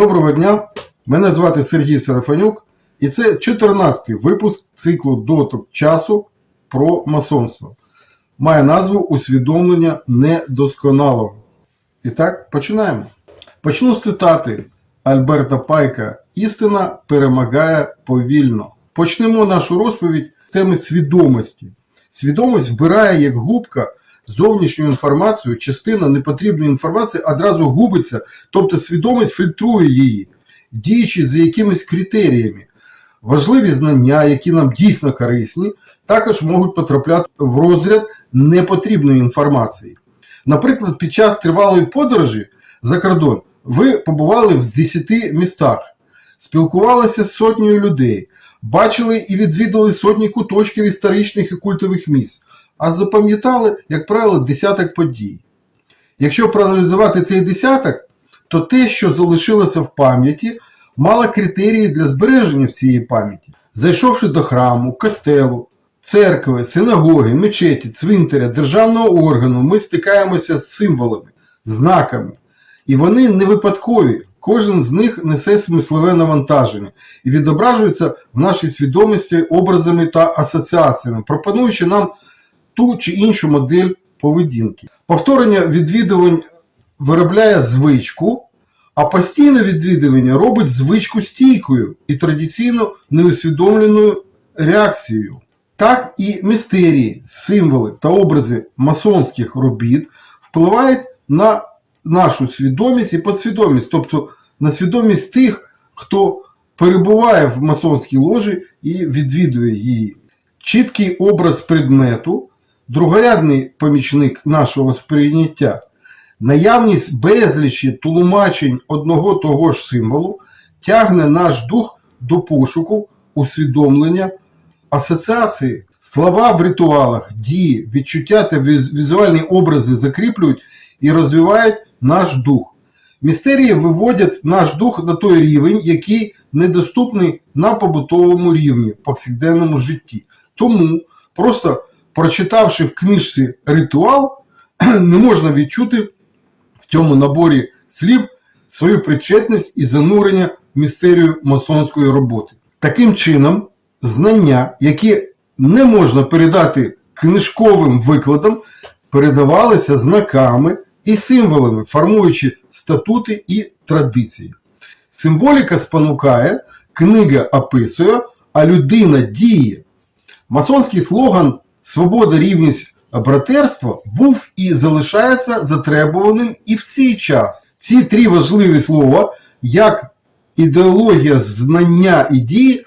Доброго дня! Мене звати Сергій Сарафанюк, і це 14-й випуск циклу Доток часу про масонство. Має назву Усвідомлення недосконалого. І так, починаємо. Почну з цитати Альберта Пайка: Істина перемагає повільно. Почнемо нашу розповідь з теми свідомості. Свідомість вбирає як губка зовнішню інформацію, частина непотрібної інформації одразу губиться, тобто свідомість фільтрує її, діючи за якимись критеріями. Важливі знання, які нам дійсно корисні, також можуть потрапляти в розряд непотрібної інформації. Наприклад, під час тривалої подорожі за кордон ви побували в 10 містах, спілкувалися з сотнею людей, бачили і відвідали сотні куточків історичних і культових місць, а запам'ятали, як правило, десяток подій. Якщо проаналізувати цей десяток, то те, що залишилося в пам'яті, мало критерії для збереження всієї пам'яті. Зайшовши до храму, костелу, церкви, синагоги, мечеті, цвинтаря, державного органу, ми стикаємося з символами, знаками. І вони не випадкові. Кожен з них несе смислове навантаження і відображується в нашій свідомості образами та асоціаціями, пропонуючи нам ту чи іншу модель поведінки. Повторення відвідувань виробляє звичку, а постійне відвідування робить звичку стійкою і традиційно неусвідомленою реакцією. Так і містерії, символи та образи масонських робіт впливають на нашу свідомість і підсвідомість, тобто на свідомість тих, хто перебуває в масонській ложі і відвідує її. Чіткий образ предмету, другорядний помічник нашого сприйняття, наявність безлічі тлумачень одного того ж символу тягне наш дух до пошуку, усвідомлення, асоціації. Слова в ритуалах, дії, відчуття та візуальні образи закріплюють і розвивають наш дух. Містерії виводять наш дух на той рівень, який недоступний на побутовому рівні, в повсякденному житті. Тому, просто прочитавши в книжці ритуал, не можна відчути в цьому наборі слів свою причетність і занурення в містерію масонської роботи. Таким чином, знання, які не можна передати книжковим викладом, передавалися знаками і символами, формуючи статути і традиції. Символіка спонукає, книга описує, а людина діє. Масонський слоган Свобода, рівність, братерство був і залишається затребуваним і в цей час. Ці три важливі слова, як ідеологія знання і дії,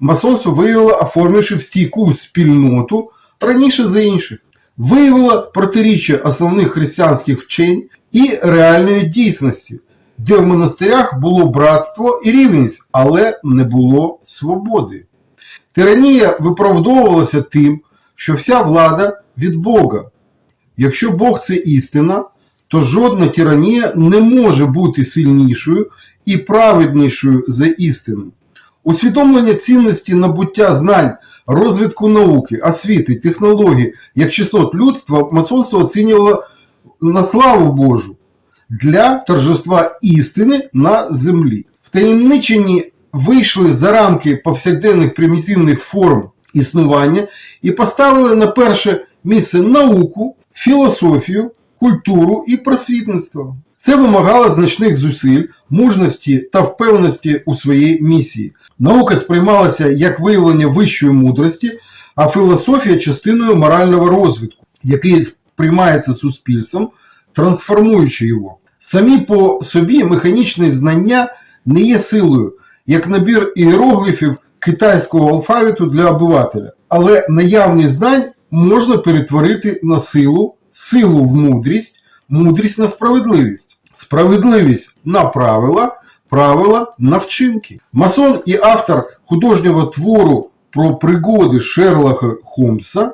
масонство виявило, оформивши в стійку спільноту раніше за інших. Виявило протиріччя основних християнських вчень і реальної дійсності, де в монастирях було братство і рівність, але не було свободи. Тиранія виправдовувалася тим, що вся влада від Бога. Якщо Бог це істина, то жодна тиранія не може бути сильнішою і праведнішою за істину. Усвідомлення цінності набуття знань, розвитку науки, освіти, технологій як чеснот людства масонство оцінювало на славу Божу для торжества істини на землі. Втаємничені вийшли за рамки повсякденних примітивних форм існування і поставили на перше місце науку, філософію, культуру і просвітництво. Це вимагало значних зусиль, мужності та впевненості у своїй місії. Наука сприймалася як виявлення вищої мудрості, а філософія частиною морального розвитку, який сприймається суспільством, трансформуючи його. Самі по собі механічні знання не є силою, як набір іерогліфів китайського алфавіту для обивателя. Але наявність знань можна перетворити на силу, силу в мудрість, мудрість на справедливість, справедливість на правила, правила на вчинки. Масон і автор художнього твору про пригоди Шерлока Холмса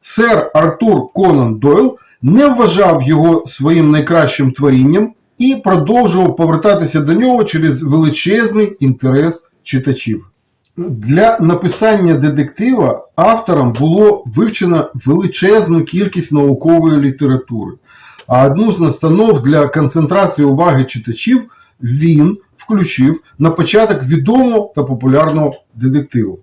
сер Артур Конан Дойл не вважав його своїм найкращим творінням і продовжував повертатися до нього через величезний інтерес читачів. Для написання детектива авторам було вивчено величезну кількість наукової літератури, а одну з настанов для концентрації уваги читачів він включив на початок відомого та популярного детективу.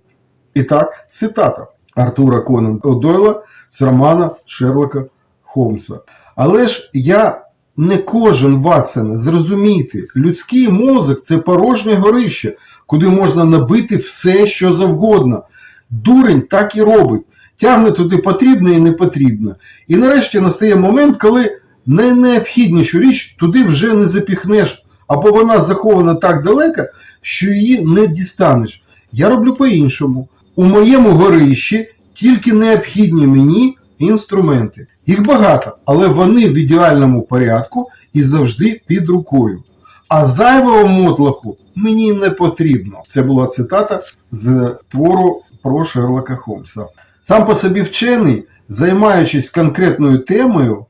І так, цитата Артура Конан Дойла з романа Шерлока Холмса. Але ж я не кожен Ватсоне, зрозумійте, людський мозок це порожнє горище, куди можна набити все, що завгодно. Дурень так і робить. Тягне туди потрібне і непотрібне. І нарешті настає момент, коли найнеобхіднішу річ туди вже не запіхнеш, або вона захована так далеко, що її не дістанеш. Я роблю по-іншому. У моєму горищі тільки необхідні мені інструменти. Їх багато, але вони в ідеальному порядку і завжди під рукою. А зайвого мотлаху мені не потрібно. Це була цитата з твору про Шерлока Холмса. Сам по собі вчений, займаючись конкретною темою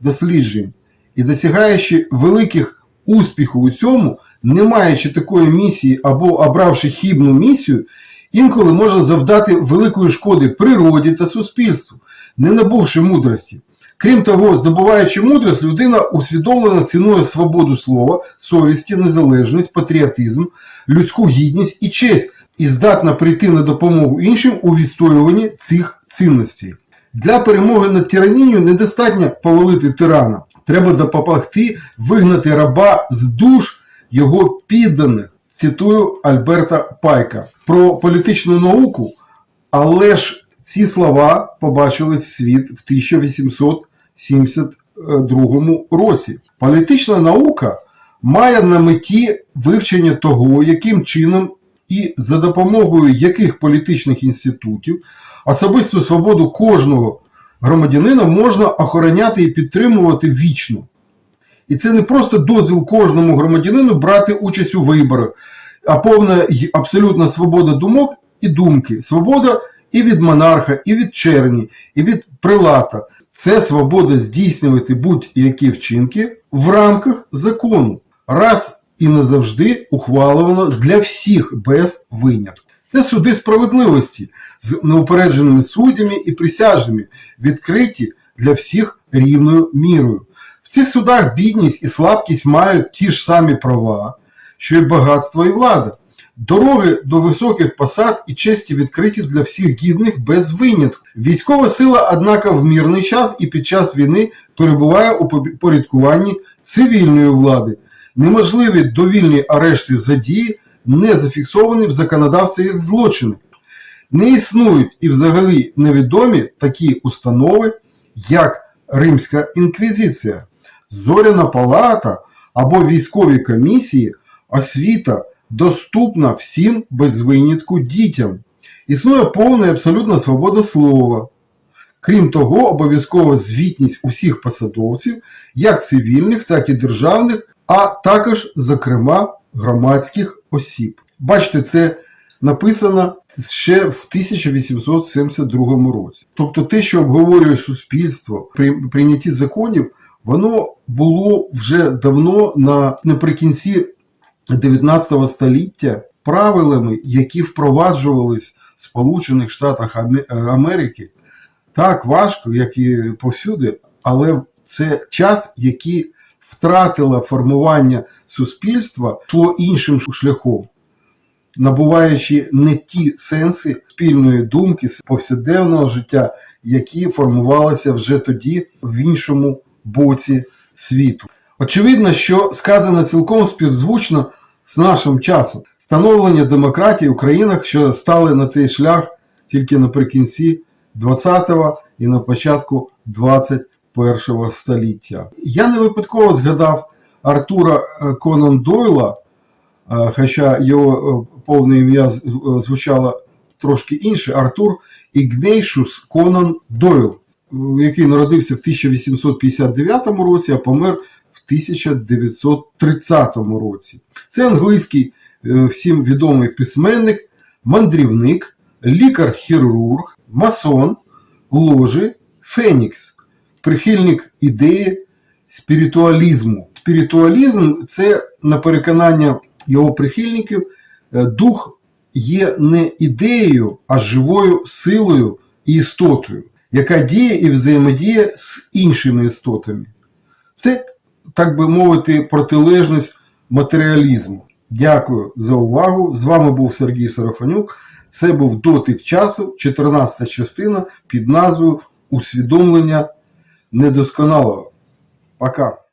досліджень і досягаючи великих успіхів у цьому, не маючи такої місії або обравши хібну місію, інколи може завдати великої шкоди природі та суспільству, не набувши мудрості. Крім того, здобуваючи мудрість, людина усвідомлено цінує свободу слова, совісті, незалежність, патріотизм, людську гідність і честь, і здатна прийти на допомогу іншим у відстоюванні цих цінностей. Для перемоги над тиранією недостатньо повалити тирана. Треба допомогти вигнати раба з душ його підданих. Цитую Альберта Пайка про політичну науку, але ж ці слова побачили світ в 1872 році. Політична наука має на меті вивчення того, яким чином і за допомогою яких політичних інститутів особисту свободу кожного громадянина можна охороняти і підтримувати вічно. І це не просто дозвіл кожному громадянину брати участь у виборах, а повна абсолютна свобода думок і думки. Свобода і від монарха, і від черні, і від прилата. Це свобода здійснювати будь-які вчинки в рамках закону. Раз і назавжди ухвалено для всіх без винятку. Це суди справедливості з неупередженими суддями і присяжними, відкриті для всіх рівною мірою. В цих судах бідність і слабкість мають ті ж самі права, що й багатство і влада. Дороги до високих посад і честі відкриті для всіх гідних без винятку. Військова сила, однак, в мирний час і під час війни перебуває у порядкуванні цивільної влади. Неможливі довільні арешти за дії, не зафіксовані в законодавстві як злочини. Не існують і взагалі невідомі такі установи, як Римська інквізиція, Зоряна палата або військові комісії, освіта доступна всім без винятку дітям. Існує повна і абсолютна свобода слова. Крім того, обов'язкова звітність усіх посадовців, як цивільних, так і державних, а також, зокрема, громадських осіб. Бачите, це написано ще в 1872 році. Тобто те, що обговорює суспільство при прийнятті законів, воно було вже давно на наприкінці 19 століття правилами, які впроваджувались в Сполучених Штатах Америки, так важко, як і повсюди, але це час, який втратило формування суспільства, йшло іншим шляхом, набуваючи не ті сенси спільної думки повсякденного життя, які формувалися вже тоді в іншому боці світу. Очевидно, що сказано цілком співзвучно з нашим часом становлення демократії в країнах, що стали на цей шлях тільки наприкінці 20-го і на початку 21-го століття. Я не випадково згадав Артура Конан Дойла, хоча його повне ім'я звучало трошки інше, Артур Ігнейшус Конан Дойл, який народився в 1859 році, а помер в 1930 році. Це англійський всім відомий письменник, мандрівник, лікар-хірург, масон, ложі, Фенікс, прихильник ідеї спіритуалізму. Спіритуалізм це, на переконання його прихильників, дух є не ідеєю, а живою силою і істотою, яка діє і взаємодіє з іншими істотами. Це, так би мовити, протилежність матеріалізму. Дякую за увагу. З вами був Сергій Сарафанюк. Це був дотик часу, 14 частина під назвою Усвідомлення недосконалого. Пока.